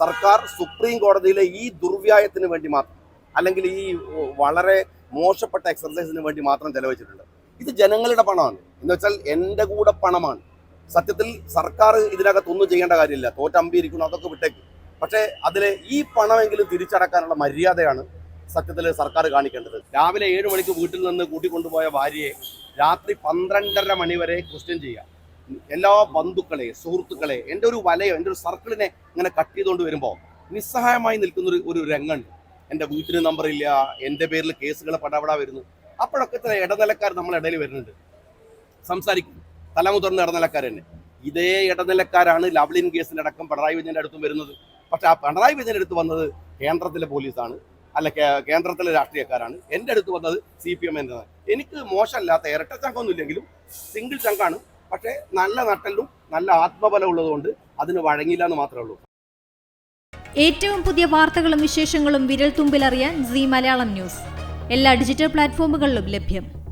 സർക്കാർ സുപ്രീം കോടതിയിലെ ഈ ദുർവ്യായത്തിന് വേണ്ടി മാത്രം അല്ലെങ്കിൽ ഈ വളരെ മോശപ്പെട്ട എക്സർസൈസിന് വേണ്ടി മാത്രം ചെലവഴിച്ചിട്ടുണ്ട്. ഇത് ജനങ്ങളുടെ പണമാണ്. എന്ന് വെച്ചാൽ എന്റെ കൂടെ പണമാണ്. സത്യത്തിൽ സർക്കാർ ഇതിനകത്ത് ഒന്നും ചെയ്യേണ്ട കാര്യമില്ല. തോറ്റമ്പിയിരിക്കുന്നു അതൊക്കെ വിട്ടേക്ക്. പക്ഷേ അതിലെ ഈ പണമെങ്കിലും തിരിച്ചടക്കാനുള്ള മര്യാദയാണ് സത്യത്തിൽ സർക്കാർ കാണിക്കേണ്ടത്. രാവിലെ ഏഴ് മണിക്ക് വീട്ടിൽ നിന്ന് കൂട്ടിക്കൊണ്ടുപോയ ഭാര്യയെ രാത്രി പന്ത്രണ്ടര മണി വരെ ക്വസ്റ്റ്യൻ ചെയ്യുക. എല്ലാ ബന്ധുക്കളെ സുഹൃത്തുക്കളെ എന്റെ ഒരു വലയോ എന്റെ ഒരു സർക്കിളിനെ ഇങ്ങനെ കട്ട് ചെയ്തുകൊണ്ട് വരുമ്പോൾ നിസ്സഹായമായി നിൽക്കുന്ന ഒരു ഒരു രംഗമുണ്ട്. എന്റെ വീട്ടിന് നമ്പറില്ല എന്റെ പേരിൽ കേസുകൾ പടപട വരുന്നു. അപ്പോഴൊക്കെ ചില ഇടനിലക്കാർ നമ്മളെ ഇടയിൽ വരുന്നുണ്ട്. സംസാരിക്കും. തലമുതിർന്ന ഇടനിലക്കാർ തന്നെ. ഇതേ ഇടനിലക്കാരാണ് ലവ്ലിൻ കേസിന്റെ കേസിലടക്കം പിണറായി വിജയന്റെ അടുത്തും വരുന്നത്. പക്ഷെ ആ പിണറായി വിജയന്റെ അടുത്ത് വന്നത് കേന്ദ്രത്തിലെ പോലീസാണ്. അല്ല കേന്ദ്രത്തിലെ രാഷ്ട്രീയക്കാരാണ്. എന്റെ അടുത്ത് വന്നത് സി പി എം എന്നതാണ് എനിക്ക് മോശമല്ലാത്ത ഇരട്ട ചങ്കൊന്നുമില്ലെങ്കിലും സിംഗിൾ ചങ്കാണ് പക്ഷേ നല്ല നട്ടലും നല്ല ആത്മബലം ഉള്ളതുകൊണ്ട് അതിന് വഴങ്ങില്ല എന്ന് മാത്രമേ ഉള്ളൂ. ഏറ്റവും പുതിയ വാർത്തകളും വിശേഷങ്ങളും വിരൽ തുമ്പിലറിയാൻ സി മലയാളം ന്യൂസ്. എല്ലാ ഡിജിറ്റൽ പ്ലാറ്റ്ഫോമുകളിലും ലഭ്യം.